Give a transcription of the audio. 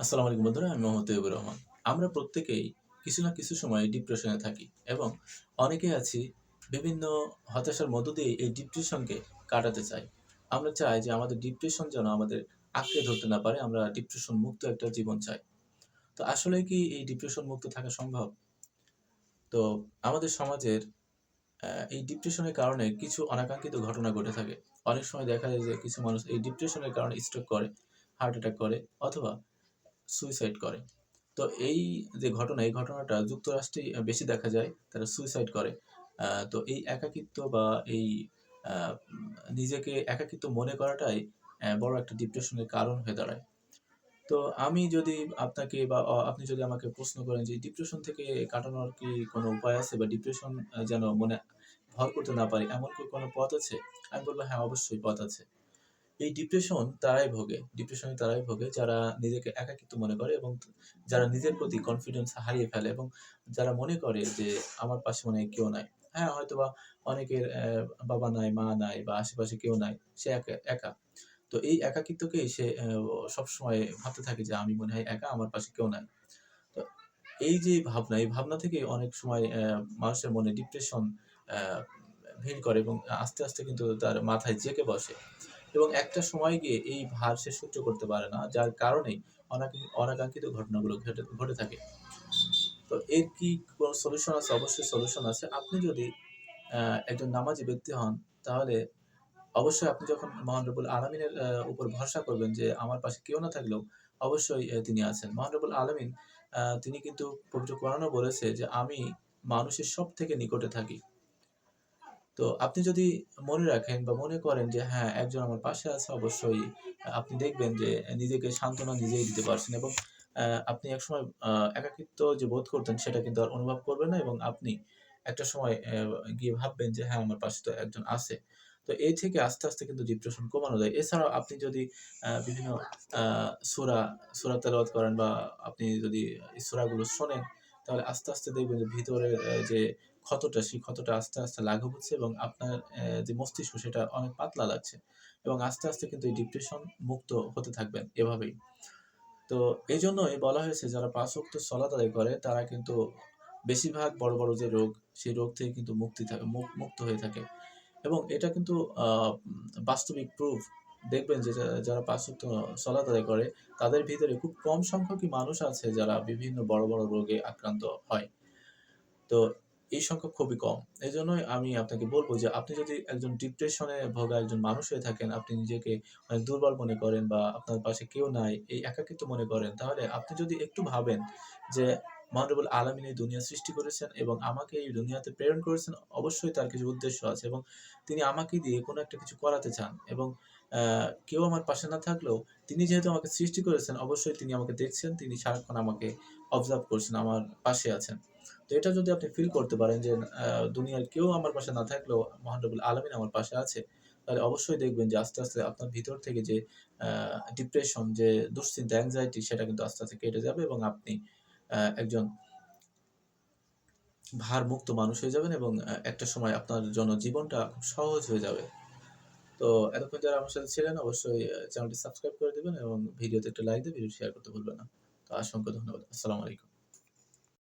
আসসালামু আলাইকুম বন্ধুরা, আমি মোহাম্মদ তৈবুর রহমান। আমরা প্রত্যেকেই কিছু না কিছু সময় ডিপ্রেশনে থাকি এবং অনেকেই আছি বিভিন্ন হতাশার মধ্য দিয়ে এই ডিপ্রেশনকে কাটাতে চাই। আমরা চাই যে আমাদের ডিপ্রেশন যেন আমাদের আঁকড়ে ধরতে না পারে, আমরা ডিপ্রেশন মুক্ত একটা জীবন চাই। তো আসলে কি এই ডিপ্রেশন মুক্ত থাকা সম্ভব? তো আমাদের সমাজের এই ডিপ্রেশনের কারণে কিছু অনাকাঙ্ক্ষিত ঘটনা ঘটে থাকে। অনেক সময় দেখা যায় যে কিছু মানুষ এই ডিপ্রেশনের কারণে স্ট্রোক করে হার্ট অ্যাটাক করে অথবা সুইসাইড করে। তো এই যে ঘটনা, এই ঘটনাটা যুক্তরাষ্ট্রে বেশি দেখা যায়, তারা সুইসাইড করে। তো এই একাকিত্ব বা এই নিজেকে একাকিত্ব মনে করাটাই বড় একটা ডিপ্রেশনের কারণ হয়ে দাঁড়ায়। তো আমি যদি আপনাকে বা আপনি যদি আমাকে প্রশ্ন করেন যে ডিপ্রেশন থেকে কাটানোর কি কোনো উপায় আছে বা ডিপ্রেশন যেন মনে ভর করতে না পারি, এমন কি কোনো পথ আছে? আমি বলব হ্যাঁ অবশ্যই পথ আছে। এই ডিপ্রেশন তারাই ভোগে। ডিপ্রেশনে তারাই ভোগে যারা নিজেকে একাকিত্ব মনে করে এবং যারা নিজের প্রতি কনফিডেন্স হারিয়ে ফেলে এবং যারা মনে করে যে আমার পাশে মনে হয় কেউ নাই। হ্যাঁ হয়তোবা অনেকের বাবা নাই, মা নাই বা আশেপাশে কেউ নাই, সে একা একা। তো এই একাকিত্বকেই সে সবসময় ভাবতে থাকে যে আমি মনে হয় একা, আমার পাশে কেউ নাই। তো এই যে ভাবনা, এই ভাবনা থেকে অনেক সময় মানুষের মনে ডিপ্রেশন ভিড় করে এবং আস্তে আস্তে কিন্তু তার মাথায় জেঁকে বসে। এবং একটা সময় গিয়ে এই ভার সে সহ্য করতে পারে না, যার কারণেই অনাকাঙ্ক্ষিত ঘটনাগুলো ঘটে ঘটে থাকে। তো এর কি কোনো সলিউশন আছে? অবশ্যই সলিউশন আছে। আপনি যদি একজন নামাজি ব্যক্তি হন, তাহলে অবশ্যই আপনি যখন মহান রবুল আলমিনের উপর ভরসা করবেন যে আমার পাশে কেউ না থাকলেও অবশ্যই তিনি আছেন। মহান রবুল আলমিন তিনি কিন্তু পবিত্র কোরআনও বলেছে যে আমি মানুষের সব থেকে নিকটে থাকি। তো আপনি যদি মনে রাখেন বা মনে করেন যে হ্যাঁ একজন আমার পাশে আছে, অবশ্যই আপনি দেখবেন যে, নিজেকে সান্ত্বনা নিজেই দিতে পারছেন এবং আপনি একসময় একাকিত্ব যে বোধ করতেন সেটা কিন্তু আর অনুভব করবেন না এবং আপনি একটা সময় গিয়ে ভাববেন যে হ্যাঁ আমার পাশে তো একজন আছে। তো এই থেকে আস্তে আস্তে কিন্তু ডিপ্রেশন কমানো যায়। এছাড়াও আপনি যদি বিভিন্ন সূরা সূরা তেলাওয়াত করেন বা আপনি যদি সূরাগুলো শোনেন, তাহলে আস্তে আস্তে দেখবেন যে ভিতরে যে ক্ষতটা, সেই ক্ষতটা আস্তে আস্তে লাঘব হচ্ছে এবং আপনার যে মস্তিষ্ক, সেটা অনেক পাতলা লাগছে এবং আস্তে আস্তে কিন্তু এই ডিপ্রেশন মুক্ত হতে থাকবেন এভাবেই। তো এই জন্যই বলা হয়েছে, যারা পাঁচ ওয়াক্ত সলাত করে, তারা কিন্তু বেশিরভাগ বড় বড় যে রোগ, সেই রোগ থেকে কিন্তু মুক্তি থাকে মুক- মুক্ত হয়ে থাকে এবং এটা কিন্তু বাস্তবিক প্রুফ দেখবেন যে যারা পাঁচ ওয়াক্ত সলাত আদায় করে, তাদের ভিতরে খুব কম সংখ্যকই মানুষ আছে যারা বিভিন্ন বড় বড় রোগে আক্রান্ত হয়। তো এই সংখ্যা খুবই কম। এই জন্যই আমি আপনাকে বলব যে, আপনি যদি একজন ডিপ্রেশনে ভোগা একজন মানুষ হয়ে থাকেন, আপনি নিজেকে অনেক দুর্বল মনে করেন বা আপনার পাশে কেউ নাই, এই একাকিত্ব মনে করেন, তাহলে আপনি যদি একটু ভাবেন যে মহানবুল আলমিন এই দুনিয়া সৃষ্টি করেছেন এবং আমাকে এই দুনিয়াতে প্রেরণ করেছেন, অবশ্যই তার কিছু উদ্দেশ্য আছে এবং তিনি আমাকে দিয়ে কোনো একটা কিছু করাতে চান এবং কেউ আমার পাশে না থাকলেও তিনি যেহেতু আমাকে সৃষ্টি করেছেন, অবশ্যই তিনি আমাকে দেখছেন, তিনি সারাক্ষণ আমাকে অবজার্ভ করছেন, আমার পাশে আছেন। তো এটা যদি আপনি ফিল করতে পারেন যে দুনিয়ার কেউ আমার পাশে না থাকলেও মহানবুল আলমিন আমার পাশে আছে, তাহলে অবশ্যই দেখবেন যে আস্তে আস্তে আপনার ভিতর থেকে যে ডিপ্রেশন যে দুশ্চিন্তা অ্যাংজাইটি সেটা কিন্তু আস্তে আস্তে কেটে যাবে এবং আপনি একজন ভারমুক্ত মানুষ হয়ে যাবেন এবং একটা সময় আপনার জন্য জীবনটা খুব সহজ হয়ে যাবে। তো এতক্ষণ যারা আমার সাথে ছিলেন, অবশ্যই চ্যানেলটি সাবস্ক্রাইব করে দেবেন এবং ভিডিওতে একটা লাইক দিয়ে ভিডিও শেয়ার করতে ভুলবেন না। তো অসংখ্য ধন্যবাদ। আসসালামু আলাইকুম।